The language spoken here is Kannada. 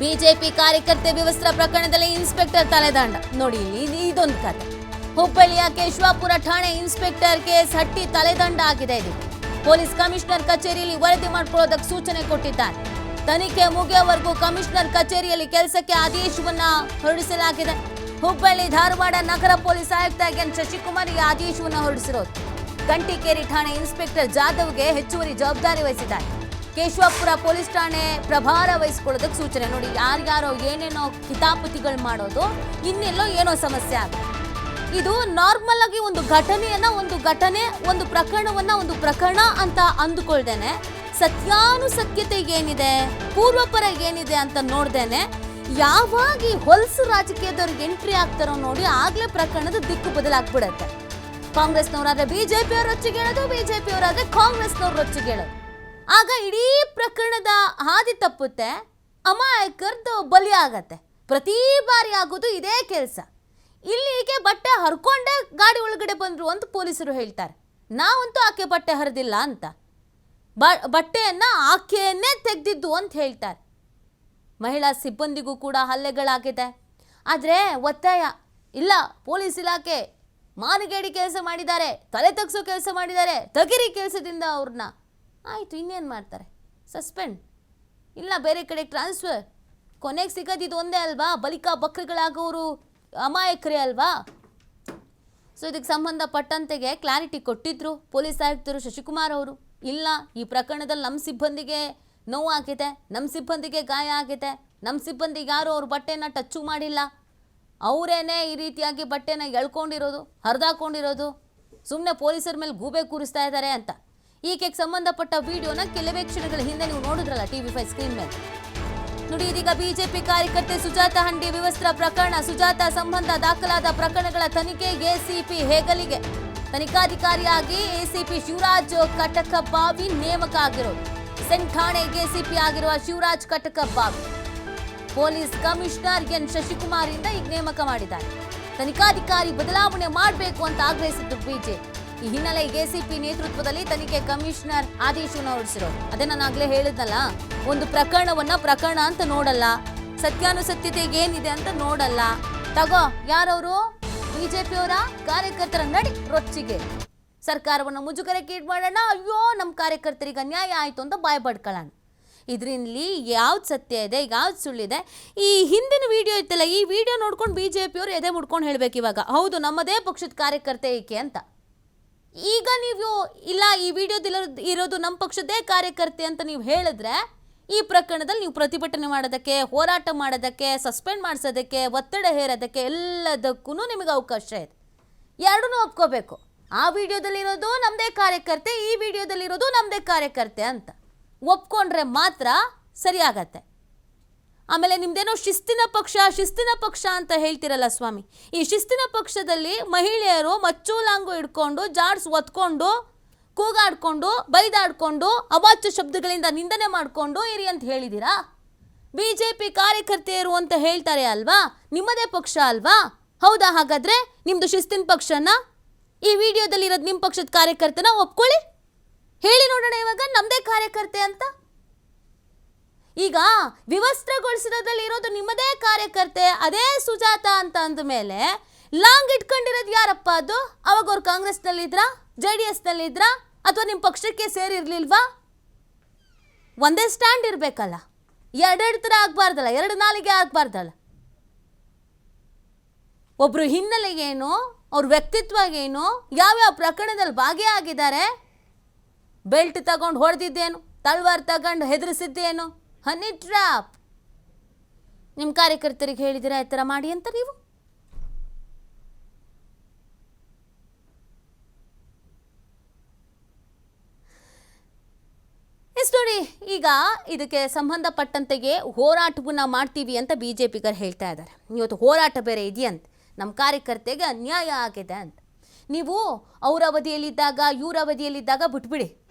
ಬಿಜೆಪಿ ಕಾರ್ಯಕರ್ತೆ ವಿವಸ್ತ್ರ ಪ್ರಕರಣದಲ್ಲಿ ಇನ್ಸ್ಪೆಕ್ಟರ್ ತಲೆದಂಡ. ನೋಡಿ, ಇಲ್ಲಿ ಇದೊಂದು ಕತೆ. ಹುಬ್ಬಳ್ಳಿಯ ಕೇಶವಾಪುರ ಠಾಣೆ ಇನ್ಸ್ಪೆಕ್ಟರ್ ಕೇಸ್ ಹಟ್ಟಿ ತಲೆದಂಡ ಆಗಿದೆ ಇದು. ಪೊಲೀಸ್ ಕಮಿಷನರ್ ಕಚೇರಿಯಲ್ಲಿ ವರದಿ ಮಾಡಿಕೊಳ್ಳೋದಕ್ಕೆ ಸೂಚನೆ ಕೊಟ್ಟಿದ್ದಾರೆ. ತನಿಖೆ ಮುಗಿಯವರೆಗೂ ಕಮಿಷನರ್ ಕಚೇರಿಯಲ್ಲಿ ಕೆಲಸಕ್ಕೆ ಆದೇಶವನ್ನ ಹೊರಡಿಸಲಾಗಿದೆ. ಹುಬ್ಬಳ್ಳಿ ಧಾರವಾಡ ನಗರ ಪೊಲೀಸ್ ಆಯುಕ್ತ ಎನ್. ಶಶಿಕುಮಾರ್ ಈ ಆದೇಶವನ್ನು ಹೊರಡಿಸಿರೋದು. ಕಂಟಿಕೇರಿ ಠಾಣೆ ಇನ್ಸ್ಪೆಕ್ಟರ್ ಜಾಧವ್ಗೆ ಹೆಚ್ಚುವರಿ ಜವಾಬ್ದಾರಿ ವಹಿಸಿದ್ದಾರೆ. ಕೇಶವಾಪುರ ಪೊಲೀಸ್ ಠಾಣೆ ಪ್ರಭಾರ ವಹಿಸ್ಕೊಳ್ಳೋದಕ್ಕೆ ಸೂಚನೆ ನೋಡಿ, ಯಾರ್ಯಾರೋ ಏನೇನೋ ಕಿತಾಪತಿಗಳು ಮಾಡೋದು, ಇನ್ನೆಲ್ಲೋ ಏನೋ ಸಮಸ್ಯೆ ಆಗುತ್ತೆ ಇದು ನಾರ್ಮಲ್ ಆಗಿ ಒಂದು ಘಟನೆಯನ್ನ ಒಂದು ಘಟನೆ, ಒಂದು ಪ್ರಕರಣವನ್ನ ಒಂದು ಪ್ರಕರಣ ಅಂತ ಅಂದುಕೊಳ್ದೇನೆ. ಸತ್ಯಾನುಸತ್ಯತೆ ಏನಿದೆ, ಪೂರ್ವಪರ ಏನಿದೆ ಅಂತ ನೋಡ್ದೇನೆ. ಯಾವಾಗ ಈ ಹೊಲಸು ರಾಜಕೀಯದವ್ರಿಗೆ ಎಂಟ್ರಿ ಆಗ್ತಾರೋ ನೋಡಿ, ಆಗ್ಲೇ ಪ್ರಕರಣದ ದಿಕ್ಕು ಬದಲಾಗ್ಬಿಡತ್ತೆ. ಕಾಂಗ್ರೆಸ್ನವರಾದ್ರೆ ಬಿಜೆಪಿ ಅವ್ರ ರೊಚ್ಚಿಗೆ ಹೇಳೋದು ಬಿಜೆಪಿ ಅವರಾದ್ರೆ ಕಾಂಗ್ರೆಸ್ನವ್ರ ರೊಚ್ಚಿಗೆ ಹೇಳೋದು ಆಗ ಇಡೀ ಪ್ರಕರಣದ ಹಾದಿ ತಪ್ಪುತ್ತೆ ಅಮಾಯಕರ್ದು ಬಲಿ ಪ್ರತಿ ಬಾರಿ ಆಗೋದು ಇದೇ ಕೆಲಸ. ಇಲ್ಲಿಗೆ ಬಟ್ಟೆ ಹರ್ಕೊಂಡೇ ಗಾಡಿ ಒಳಗಡೆ ಬಂದರು ಅಂತ ಪೊಲೀಸರು ಹೇಳ್ತಾರೆ. ನಾವಂತೂ ಆಕೆ ಬಟ್ಟೆ ಹರಿದಿಲ್ಲ ಅಂತ. ಬ- ಬಟ್ಟೆಯನ್ನು ಆಕೆಯನ್ನೇ ತೆಗೆದಿದ್ದು ಅಂತ ಹೇಳ್ತಾರೆ. ಮಹಿಳಾ ಸಿಬ್ಬಂದಿಗೂ ಕೂಡ ಹಲ್ಲೆಗಳಾಗಿದೆ. ಆದರೆ ಒತ್ತಾಯ, ಇಲ್ಲ, ಪೊಲೀಸ್ ಇಲಾಖೆ ಮಾನಗೇಡಿ ಕೆಲಸ ಮಾಡಿದ್ದಾರೆ, ತಲೆ ತಗ್ಸೋ ಕೆಲಸ ಮಾಡಿದ್ದಾರೆ, ತಗಿರಿ ಕೆಲಸದಿಂದ ಅವ್ರನ್ನ ಆಯಿತು, ಇನ್ನೇನು ಮಾಡ್ತಾರೆ? ಸಸ್ಪೆಂಡ್ ಇಲ್ಲ, ಬೇರೆ ಕಡೆ ಟ್ರಾನ್ಸ್ಫರ್ ಕೊನೆಗೆ ಸಿಗೋದು ಇದು ಒಂದೇ ಅಲ್ವಾ? ಬಲಿಕ ಬಕ್ರಗಳಾಗೋರು ಅಮಾಯಕರೇ ಅಲ್ವಾ? ಸೊ ಇದಕ್ಕೆ ಸಂಬಂಧಪಟ್ಟಂತೆಗೆ ಕ್ಲಾರಿಟಿ ಕೊಟ್ಟಿದ್ರು ಪೊಲೀಸ್ ಆಯುಕ್ತರು ಶಶಿಕುಮಾರ್ ಅವರು. ಇಲ್ಲ, ಈ ಪ್ರಕರಣದಲ್ಲಿ ನಮ್ಮ ಸಿಬ್ಬಂದಿಗೆ ನೋವು ಆಗಿದೆ ನಮ್ಮ ಸಿಬ್ಬಂದಿಗೆ ಗಾಯ ಆಗಿದೆ ನಮ್ಮ ಸಿಬ್ಬಂದಿಗೆ ಯಾರು ಅವ್ರ ಬಟ್ಟೆನ ಟಚ್ಚು ಮಾಡಿಲ್ಲ. ಅವರೇನೇ ಈ ರೀತಿಯಾಗಿ ಬಟ್ಟೆನ ಎಳ್ಕೊಂಡಿರೋದು, ಹರಿದಾಕೊಂಡಿರೋದು ಸುಮ್ಮನೆ ಪೊಲೀಸರ ಮೇಲೆ ಗೂಬೆ ಕೂರಿಸ್ತಾ ಇದ್ದಾರೆ ಅಂತ. ಈಕೆಗೆ ಸಂಬಂಧಪಟ್ಟ ವಿಡಿಯೋನ ಕೆಲವೇ ಕ್ಷಣಗಳ ಹಿಂದೆ ನೀವು ನೋಡಿದ್ರಲ್ಲ ಟಿವಿ ಫೈವ್ ಸ್ಕ್ರೀನ್ ಮೇಲೆ. ನೋಡಿ, ಇದೀಗ ಬಿಜೆಪಿ ಕಾರ್ಯಕರ್ತೆ ಸುಜಾತ ಹಂಡಿ ವಿವಸ್ತ್ರ ಪ್ರಕರಣ, ಸುಜಾತ ಸಂಬಂಧ ದಾಖಲಾದ ಪ್ರಕರಣಗಳ ತನಿಖೆ ಎಸಿಪಿ ಹೇಗಲಿಗೆ. ತನಿಖಾಧಿಕಾರಿಯಾಗಿ ಎಸಿಪಿ ಶಿವರಾಜ್ ಕಟಕಬಾವಿ ನೇಮಕ ಆಗಿರೋದು. ಸೆಂಟ್ ಠಾಣೆಗೆ ಎಸಿಪಿ ಆಗಿರುವ Shivraj Katakabavi police commissioner N Shashikumar ಇಂದ ಈಗ ನೇಮಕ ಮಾಡಿದ್ದಾರೆ. ತನಿಖಾಧಿಕಾರಿ ಬದಲಾವಣೆ ಮಾಡಬೇಕು ಅಂತ ಆಗ್ರಹಿಸಿದ್ದು ಬಿಜೆಪಿ. ಈ ಹಿನ್ನೆಲೆ ಎಸಿಪಿ ನೇತೃತ್ವದಲ್ಲಿ ತನಿಖೆ ಕಮಿಷನರ್ ಆದೇಶವನ್ನು ಹೊರಡಿಸಿರೋದು ಅದೇ ನಾನು ಆಗ್ಲೇ ಹೇಳಿದ್ನಲ್ಲ, ಒಂದು ಪ್ರಕರಣವನ್ನ ಪ್ರಕರಣ ಅಂತ ನೋಡಲ್ಲ ಸತ್ಯಾನುಸತ್ಯತೆ ಏನಿದೆ ಅಂತ ನೋಡಲ್ಲ. ತಗೋ, ಯಾರವರು? ಬಿಜೆಪಿಯವರ ಕಾರ್ಯಕರ್ತರ ನಡಿ, ರೊಚ್ಚಿಗೆ. ಸರ್ಕಾರವನ್ನು ಮುಜುಗರಕ್ಕೆ ಈಡ್ ಮಾಡೋಣ, ಅಯ್ಯೋ ನಮ್ಮ ಕಾರ್ಯಕರ್ತರಿಗೆ ಅನ್ಯಾಯ ಆಯಿತು ಅಂತ ಬಾಯ್ ಪಡ್ಕೊಳ್ಳೋಣ ಇದರಲ್ಲಿ ಯಾವ್ದು ಸತ್ಯ ಇದೆ, ಯಾವ್ದು ಸುಳ್ಳಿದೆ? ಈ ಹಿಂದಿನ ವಿಡಿಯೋ ಇತ್ತಲ್ಲ, ಈ ವಿಡಿಯೋ ನೋಡ್ಕೊಂಡು ಬಿ ಜೆ ಪಿಯವರು ಎದೆ ಮುಡ್ಕೊಂಡು ಹೇಳಬೇಕು ಇವಾಗ. ಹೌದು, ನಮ್ಮದೇ ಪಕ್ಷದ ಕಾರ್ಯಕರ್ತೆ ಏಕೆ ಅಂತ. ಈಗ ನೀವು ಇಲ್ಲ, ಈ ವಿಡಿಯೋದಲ್ಲಿ ಇರೋದು ನಮ್ಮ ಪಕ್ಷದೇ ಕಾರ್ಯಕರ್ತೆ ಅಂತ ನೀವು ಹೇಳಿದ್ರೆ, ಈ ಪ್ರಕರಣದಲ್ಲಿ ನೀವು ಪ್ರತಿಭಟನೆ ಮಾಡೋದಕ್ಕೆ, ಹೋರಾಟ ಮಾಡೋದಕ್ಕೆ, ಸಸ್ಪೆಂಡ್ ಮಾಡಿಸೋದಕ್ಕೆ, ಒತ್ತಡ ಹೇರೋದಕ್ಕೆ ಎಲ್ಲದಕ್ಕೂ ನಿಮಗೆ ಅವಕಾಶ ಇದೆ. ಎರಡೂ ಒಪ್ಕೋಬೇಕು. ಆ ವಿಡಿಯೋದಲ್ಲಿರೋದು ನಮ್ಮದೇ ಕಾರ್ಯಕರ್ತೆ, ಈ ವಿಡಿಯೋದಲ್ಲಿರೋದು ನಮ್ಮದೇ ಕಾರ್ಯಕರ್ತೆ ಅಂತ ಒಪ್ಕೊಂಡ್ರೆ ಮಾತ್ರ ಸರಿ ಆಗತ್ತೆ ಆಮೇಲೆ ನಿಮ್ದೇನೋ ಶಿಸ್ತಿನ ಪಕ್ಷ ಶಿಸ್ತಿನ ಪಕ್ಷ ಅಂತ ಹೇಳ್ತಿರಲ್ಲ ಸ್ವಾಮಿ. ಈ ಶಿಸ್ತಿನ ಪಕ್ಷದಲ್ಲಿ ಮಹಿಳೆಯರು ಮಚ್ಚು ಲಾಂಗು ಹಿಡ್ಕೊಂಡು, ಜಾಡ್ಸ್ ಒತ್ಕೊಂಡು, ಕೂಗಾಡ್ಕೊಂಡು, ಬೈದಾಡ್ಕೊಂಡು, ಅವಾಚ್ಯ ಶಬ್ದಗಳಿಂದ ನಿಂದನೆ ಮಾಡಿಕೊಂಡು ಇರಿ ಅಂತ ಹೇಳಿದ್ದೀರಾ ಬಿ ಜೆ ಪಿ ಕಾರ್ಯಕರ್ತೆಯರು ಅಂತ ಹೇಳ್ತಾರೆ ಅಲ್ವಾ? ನಿಮ್ಮದೇ ಪಕ್ಷ ಅಲ್ವಾ? ಹೌದಾ ಹಾಗಾದ್ರೆ? ನಿಮ್ದು ಶಿಸ್ತಿನ ಪಕ್ಷನ? ಈ ವಿಡಿಯೋದಲ್ಲಿ ಇರೋದು ನಿಮ್ಮ ಪಕ್ಷದ ಕಾರ್ಯಕರ್ತನ ಒಪ್ಕೊಳ್ಳಿ. ಹೇಳಿ ನೋಡೋಣ ಇವಾಗ ನಮ್ಮದೇ ಕಾರ್ಯಕರ್ತೆ ಅಂತ. ಈಗ ವಿವಸ್ತ್ರಗೊಳಿಸಿರೋದ್ರಲ್ಲಿ ಇರೋದು ನಿಮ್ಮದೇ ಕಾರ್ಯಕರ್ತೆ, ಅದೇ ಸುಜಾತ ಅಂತ ಅಂದ ಮೇಲೆ ಲಾಂಗ್ ಇಟ್ಕೊಂಡಿರೋದು ಯಾರಪ್ಪ ಅದು? ಅವಾಗ ಅವ್ರು ಕಾಂಗ್ರೆಸ್ನಲ್ಲಿದ್ರಾ? J D ಎಸ್ನಲ್ಲಿದ್ರಾ? ಅಥವಾ ನಿಮ್ಮ ಪಕ್ಷಕ್ಕೆ ಸೇರಿರಲಿಲ್ವಾ? ಒಂದೇ ಸ್ಟ್ಯಾಂಡ್ ಇರಬೇಕಲ್ಲ. ಎರಡೆರಡು ಥರ ಆಗಬಾರ್ದಲ್ಲ, ಎರಡು ನಾಲಿಗೆ ಆಗಬಾರ್ದಲ್ಲ. ಒಬ್ರು ಹಿನ್ನೆಲೆ ಏನು? ಅವ್ರ ವ್ಯಕ್ತಿತ್ವ ಏನು ಯಾವ್ಯಾವ ಪ್ರಕರಣದಲ್ಲಿ ಭಾಗಿಯಾಗಿದ್ದಾರೆ? ಬೆಲ್ಟ್ ತಗೊಂಡು ಹೊಡೆದಿದ್ದೇನು? ತಳ್ವಾರ್ ತಗೊಂಡು ಹೆದರಿಸಿದ್ದೇನು? ಹನಿ ಟ್ರ್ಯಾಪ್ ನಿಮ್ಮ ಕಾರ್ಯಕರ್ತರಿಗೆ ಹೇಳಿದಿರಾ ಈ ಥರ ಮಾಡಿ ಅಂತ ನೀವು? ನೋಡಿ, ಈಗ ಇದಕ್ಕೆ ಸಂಬಂಧಪಟ್ಟಂತೆಗೆ ಹೋರಾಟವನ್ನ ಮಾಡ್ತೀವಿ ಅಂತ ಬಿ ಜೆ ಪಿಗರು ಹೇಳ್ತಾ ಇದ್ದಾರೆ. ಇವತ್ತು ಹೋರಾಟ ಬೇರೆ ಇದೆಯಂತ ನಮ್ಮ ಕಾರ್ಯಕರ್ತೆಗೆ ಅನ್ಯಾಯ ಆಗಿದೆ ಅಂತ. ನೀವು ಅವರ ಅವಧಿಯಲ್ಲಿದ್ದಾಗ, ಇವ್ರ ಅವಧಿಯಲ್ಲಿದ್ದಾಗ ಬಿಟ್ಬಿಡಿ.